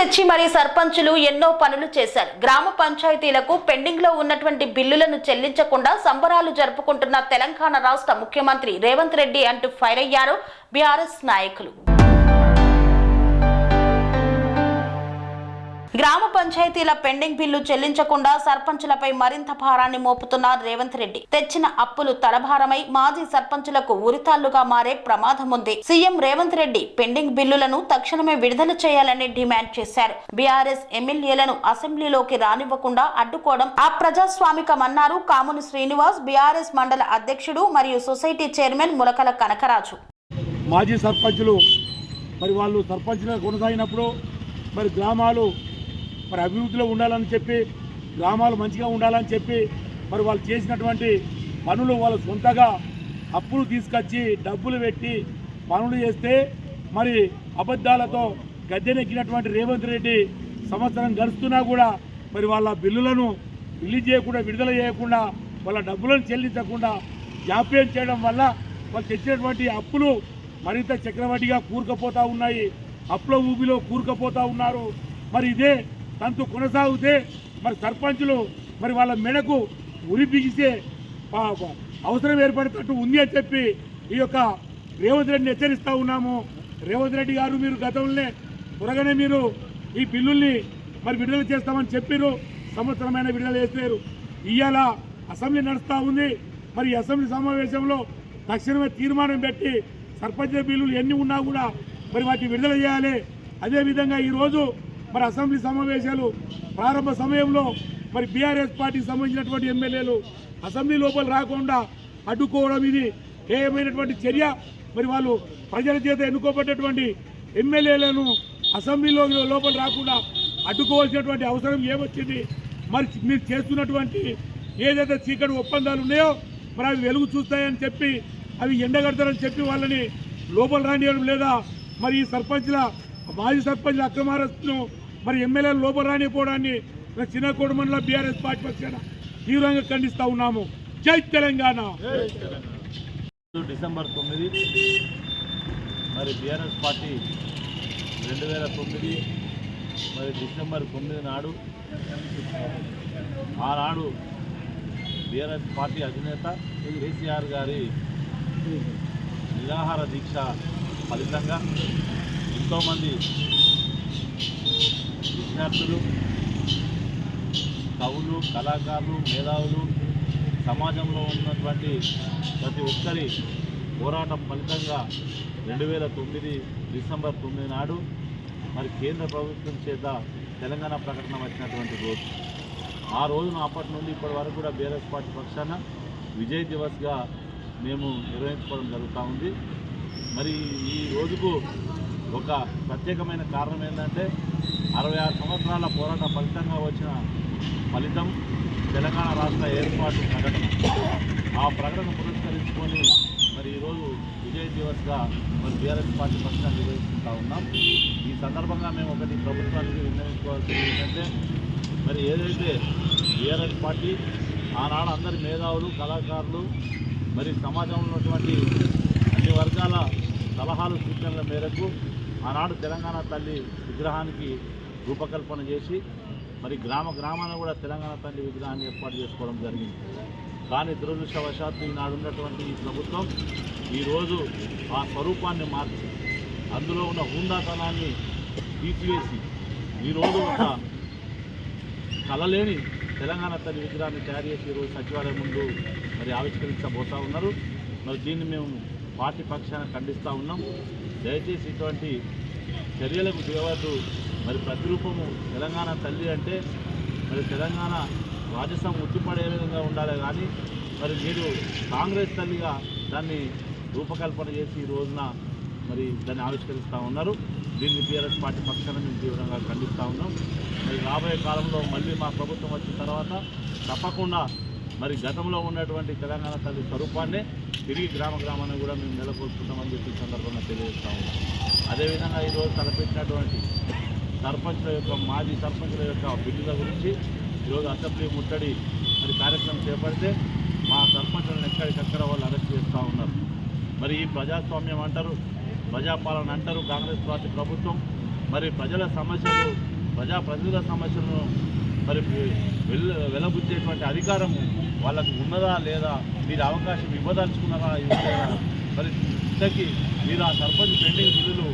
తెచ్చి మరి సర్పంచులు ఎన్నో పనులు చేశారు. గ్రామ పంచాయతీలకు పెండింగ్లో ఉన్నటువంటి బిల్లులను చెల్లించకుండా సంబరాలు జరుపుకుంటున్న తెలంగాణ రాష్ట్ర ముఖ్యమంత్రి రేవంత్ రెడ్డి అంటూ ఫైర్ అయ్యారు బీఆర్ఎస్ నాయకులు. గ్రామ పంచాయతీల పెండింగ్ బిల్లు చెల్లించకుండా సర్పంచులపై మరింత భారాన్ని మోపుతున్నారు రేవంత్ రెడ్డి. తెచ్చిన అప్పులు తలభారమై మాజీ సర్పంచులకు ఉరితాళ్ళుగా మారే ప్రమాదం ఉంది సీఎం రేవంత్ రెడ్డి పెండింగ్ బిల్లులను తక్షణమే విడుదల చేయాలని డిమాండ్ చేశారు. బీఆర్ఎస్ ఎమ్మెల్యేలను అసెంబ్లీలోకి రానివ్వకుండా అడ్డుకోవడం అప్రజాస్వామికమన్నారు కాముని శ్రీనివాస్ బీఆర్ఎస్ మండల అధ్యక్షుడు మరియు సొసైటీ చైర్మన్ ములకల కనకరాజు. మాజీ సర్పంచులు మరి వాళ్ళు సర్పంచ్గా కొనసాగినప్పుడు మరి గ్రామాలు మరి అభివృద్ధిలో ఉండాలని చెప్పి గ్రామాలు మంచిగా ఉండాలని చెప్పి మరి వాళ్ళు చేసినటువంటి పనులు వాళ్ళు సొంతగా అప్పులు తీసుకొచ్చి డబ్బులు పెట్టి పనులు చేస్తే మరి అబద్ధాలతో గద్దెనెక్కినటువంటి రేవంత్ రెడ్డి సంవత్సరం గడుస్తున్నా కూడా మరి వాళ్ళ బిల్లులను రిలీజ్ చేయకుండా విడుదల చేయకుండా వాళ్ళ డబ్బులను చెల్లించకుండా జాప్యం చేయడం వల్ల వాళ్ళు తెచ్చినటువంటి అప్పులు మరింత చక్రవడ్డీగా కూరుకుపోతూ ఉన్నాయి. అప్పుల ఊబిలో కూరుకుపోతూ ఉన్నారు. మరి ఇదే తంతు కొనసాగితే మరి సర్పంచులు మరి వాళ్ళ మెడకు ఉరి బిగిసే అవసరం ఏర్పడేటట్టు ఉంది అని చెప్పి ఈ యొక్క రేవంత్ రెడ్డిని హెచ్చరిస్తూ ఉన్నాము. రేవంత్ రెడ్డి గారు మీరు గతంలోనే త్వరగానే మీరు ఈ బిల్లుల్ని మరి విడుదల చేస్తామని చెప్పారు సంవత్సరమైన విడుదల చేశారు ఇవాళ అసెంబ్లీ నడుస్తూ ఉంది. మరి అసెంబ్లీ సమావేశంలో తక్షణమే తీర్మానం పెట్టి సర్పంచ్ బిల్లులు ఎన్ని ఉన్నా కూడా మరి వాటిని విడుదల చేయాలి. అదేవిధంగా ఈరోజు మరి అసెంబ్లీ సమావేశాలు ప్రారంభ సమయంలో మరి బీఆర్ఎస్ పార్టీకి సంబంధించినటువంటి ఎమ్మెల్యేలు అసెంబ్లీ లోపల రాకుండా అడ్డుకోవడం ఇది ఏమైనటువంటి చర్య. మరి వాళ్ళు ప్రజల చేత ఎన్నుకోబడ్డటువంటి ఎమ్మెల్యేలను అసెంబ్లీలో లోపల రాకుండా అడ్డుకోవాల్సినటువంటి అవసరం ఏమొచ్చింది? మరి మీరు చేస్తున్నటువంటి ఏదైతే చీకటి ఒప్పందాలు ఉన్నాయో మరి అవి వెలుగు చూస్తాయని చెప్పి అవి ఎండగడతారని చెప్పి వాళ్ళని లోపల రానియడం లేదా మరి ఈ సర్పంచ్ల మాజీ సర్పంచ్ల అక్రమారస్తును మరి ఎమ్మెల్యేలు లోపల రానిపోవడాన్ని చిన్న చిన్నకోడు మండల బీఆర్ఎస్ పార్టీ పక్షాన తీవ్రంగా ఖండిస్తా ఉన్నాము. జై తెలంగాణ. డిసెంబర్ తొమ్మిది మరి బీఆర్ఎస్ పార్టీ రెండు వేల తొమ్మిది మరి డిసెంబర్ తొమ్మిది నాడు ఆనాడు బీఆర్ఎస్ పార్టీ అధినేత కేసీఆర్ గారి నిరాహార దీక్ష ఫలితంగా ఎంతోమంది విద్యార్థులు కవులు కళాకారులు మేధావులు సమాజంలో ఉన్నటువంటి ప్రతి ఒక్కరి పోరాటం ఫలితంగా రెండు వేల తొమ్మిది డిసెంబర్ తొమ్మిది నాడు మరి కేంద్ర ప్రభుత్వం చేత తెలంగాణ ప్రకటన వచ్చినటువంటి రోజు. ఆ రోజున అప్పటి నుండి ఇప్పటి వరకు కూడా బీఆర్ఎస్ పార్టీ పక్షాన విజయ్ దివస్గా మేము నిర్వహించుకోవడం జరుగుతూ ఉంది. మరి ఈ రోజుకు ఒక ప్రత్యేకమైన కారణం ఏంటంటే అరవై ఆరు సంవత్సరాల పోరాట ఫలితంగా వచ్చిన ఫలితం తెలంగాణ రాష్ట్ర ఏర్పాటు ప్రకటన. ఆ ప్రకటన పురస్కరించుకొని మరి ఈరోజు విజయ్ దివస్గా మరి బీఆర్ఎస్ పార్టీ పక్షాన్ని నిర్వహిస్తుంటా ఉన్నాం. ఈ సందర్భంగా మేము ఒకటి ప్రభుత్వానికి విన్నవించుకోవాల్సింది ఏంటంటే మరి ఏదైతే బీఆర్ఎస్ పార్టీ ఆనాడు అందరి మేధావులు కళాకారులు మరి సమాజంలో ఉన్నటువంటి అన్ని వర్గాల సలహాలు సూచనల మేరకు ఆనాడు తెలంగాణ తల్లి విగ్రహానికి రూపకల్పన చేసి మరి గ్రామ గ్రామాన కూడా తెలంగాణ తల్లి విగ్రహాన్ని ఏర్పాటు చేసుకోవడం జరిగింది. కానీ దురదృష్టవశాత్తు ఈనాడు ఉన్నటువంటి ఈ ప్రభుత్వం ఈరోజు ఆ స్వరూపాన్ని మార్చి అందులో ఉన్న హుందాతనాన్ని తీసివేసి ఈరోజు ఒక కలలేని తెలంగాణ తల్లి విగ్రహాన్ని తయారు చేసి ఈరోజు సచివాలయం ముందు మరి ఆవిష్కరించబోతూ ఉన్నారు. మరి దీన్ని మేము పార్టీ పక్షాన ఖండిస్తూ ఉన్నాం. దయచేసి ఇటువంటి చర్యలకు దిగవద్దు. మరి ప్రతిరూపము తెలంగాణ తల్లి అంటే మరి తెలంగాణ రాజసం ఉట్టిపడే విధంగా ఉండాలి కానీ మరి మీరు కాంగ్రెస్ తల్లిగా దాన్ని రూపకల్పన చేసి ఈ రోజున మరి దాన్ని ఆవిష్కరిస్తూ ఉన్నారు. దీన్ని బీఆర్ఎస్ పార్టీ పక్షాన మేము తీవ్రంగా ఖండిస్తూ ఉన్నాం. మరి రాబోయే కాలంలో మళ్ళీ మా ప్రభుత్వం వచ్చిన తర్వాత తప్పకుండా మరి గతంలో ఉన్నటువంటి తెలంగాణ తల్లి స్వరూపాన్నే తిరిగి గ్రామ గ్రామాన్ని కూడా మేము నెలకొల్పుతామని చెప్పి సందర్భంగా తెలియజేస్తా ఉన్నాం. అదేవిధంగా ఈరోజు తలపెట్టినటువంటి సర్పంచ్ల యొక్క మాజీ సర్పంచ్ల యొక్క బిడ్డల గురించి ఈరోజు అసెంబ్లీ ముట్టడి మరి కార్యక్రమం చేపడితే మా సర్పంచులను ఎక్కడికక్కడ వాళ్ళు అరెస్ట్ చేస్తూ ఉన్నారు. మరి ఈ ప్రజాస్వామ్యం అంటారు ప్రజాపాలన అంటారు కాంగ్రెస్ పార్టీ ప్రభుత్వం. మరి ప్రజల సమస్యలు ప్రజాప్రతినిధుల సమస్యలను మరి వెల్ వెలబుచ్చేటువంటి అధికారం వాళ్ళకు ఉన్నదా లేదా మీరు అవకాశం ఇవ్వదలుచుకున్నారా ఇవ్వలేదా? మరి ఇంతకీ మీరు ఆ సర్పంచ్ పెండింగ్ బిల్లులు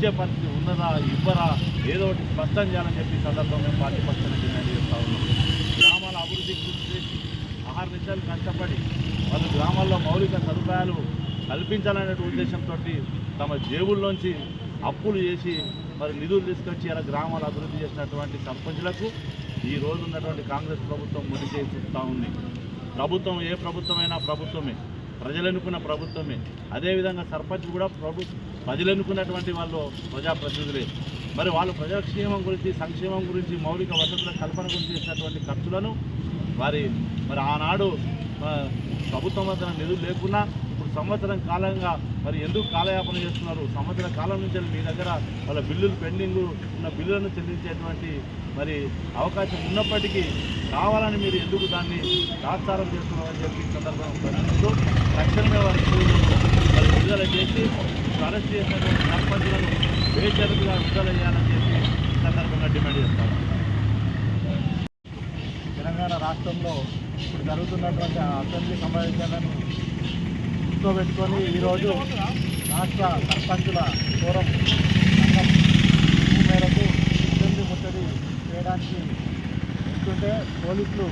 ఇచ్చే పరిస్థితి ఉన్నదా ఇవ్వరా ఏదో ఒకటి స్పష్టం చేయాలని చెప్పి సందర్భంగా మేము పార్టీ పక్షాన్ని డిమాండ్ చేస్తూ ఉన్నాం. గ్రామాల అభివృద్ధి గురించి చేసి ఆహార నిమిషాలు కష్టపడి వాళ్ళు గ్రామాల్లో మౌలిక సదుపాయాలు కల్పించాలనే ఉద్దేశంతో తమ జేబుల్లోంచి అప్పులు చేసి మరి నిధులు తీసుకొచ్చి అలా గ్రామాలు అభివృద్ధి చేసినటువంటి సర్పంచులకు ఈ రోజు ఉన్నటువంటి కాంగ్రెస్ ప్రభుత్వం ముడి చేసి ఉంది. ప్రభుత్వం ఏ ప్రభుత్వమైనా ప్రభుత్వమే. ప్రజలనుకున్న ప్రభుత్వమే. అదేవిధంగా సర్పంచ్ కూడా ప్రభు ప్రజలనుకున్నటువంటి వాళ్ళు ప్రజాప్రతినిధులే. మరి వాళ్ళు ప్రజాక్షేమం గురించి సంక్షేమం గురించి మౌలిక వసతుల కల్పన గురించి చేసినటువంటి ఖర్చులను వారి మరి ఆనాడు ప్రభుత్వం వద్ద నిధులు లేకున్నా సంవత్సరం కాలంగా మరి ఎందుకు కాలయాపన చేస్తున్నారు? సంవత్సర కాలం నుంచి మీ దగ్గర వాళ్ళ బిల్లులు పెండింగ్ ఉన్న బిల్లులను చెల్లించేటువంటి మరి అవకాశం ఉన్నప్పటికీ కావాలని మీరు ఎందుకు దాన్ని దాస్తారం చేస్తున్నారని చెప్పి సందర్భంగా ప్రశ్నిస్తూ తక్షణమే వారి బిల్లులను మరి విడుదల చేసి అరెస్ట్ చేసినటువంటి సర్పంచులను బేషరతుగా విడుదల చేయాలని చెప్పి సందర్భంగా డిమాండ్ చేస్తారు. తెలంగాణ రాష్ట్రంలో ఇప్పుడు జరుగుతున్నటువంటి అసెంబ్లీ సమావేశాలను దృష్టిలో పెట్టుకొని ఈరోజు రాష్ట్ర సర్పంచుల ఫోరం మేరకు అసెంబ్లీ ముట్టడి చేయడానికి వెళ్తుంటే పోలీసులు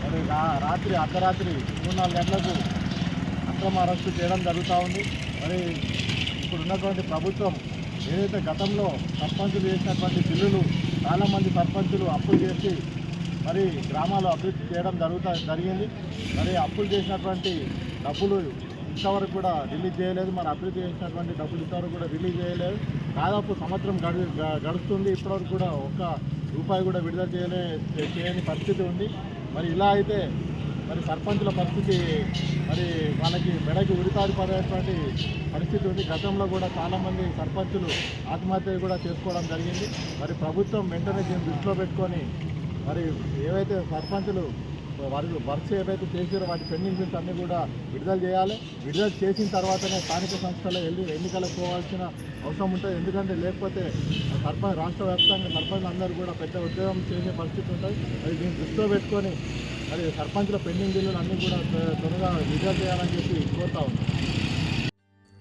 మరి రాత్రి అర్ధరాత్రి మూడు నాలుగు గంటలకు అక్రమ అరెస్టు చేయడం జరుగుతూ ఉంది. మరి ఇప్పుడున్నటువంటి ప్రభుత్వం ఏదైతే గతంలో సర్పంచులు చేసినటువంటి బిల్లులు చాలామంది సర్పంచులు అప్పులు చేసి మరి గ్రామాలు అభివృద్ధి చేయడం జరుగుతా జరిగింది. మరి అప్పులు చేసినటువంటి డబ్బులు ఇంతవరకు కూడా రిలీజ్ చేయలేదు. మరి అభివృద్ధి చేసినటువంటి డబ్బులు ఇంతవరకు కూడా రిలీజ్ చేయలేదు. దాదాపు సంవత్సరం గడి గ- గడుస్తుంది. ఇప్పటివరకు కూడా ఒక్క రూపాయి కూడా విడుదల చేయలే చేయని పరిస్థితి ఉంది. మరి ఇలా అయితే మరి సర్పంచుల పరిస్థితి మరి వాళ్ళకి మెడకి ఉరితాడు పడేటువంటి పరిస్థితి ఉంది. గతంలో కూడా చాలామంది సర్పంచులు ఆత్మహత్య కూడా చేసుకోవడం జరిగింది. మరి ప్రభుత్వం వెంటనే దీన్ని దృష్టిలో పెట్టుకొని మరి ఏవైతే సర్పంచులు వారి వర్క్స్ ఏవైతే చేసారో వాటి పెండింగ్ బిల్స్ అన్నీ కూడా విడుదల చేయాలి. విడుదల చేసిన తర్వాతనే స్థానిక సంస్థలు వెళ్ళి ఎన్నికలకు పోవాల్సిన అవసరం ఉంటుంది. ఎందుకంటే లేకపోతే సర్పంచ్ రాష్ట్ర వ్యాప్తంగా సర్పంచ్ అందరూ కూడా పెద్ద ఉద్యోగం చేసే పరిస్థితి ఉంటుంది. అది దీన్ని దృష్టిలో పెట్టుకొని మరి సర్పంచ్ల పెండింగ్ బిల్లులు అన్నీ కూడా త్వ- త్వరగా విడుదల చేయాలని చెప్పి కోరుతా ఉన్నాను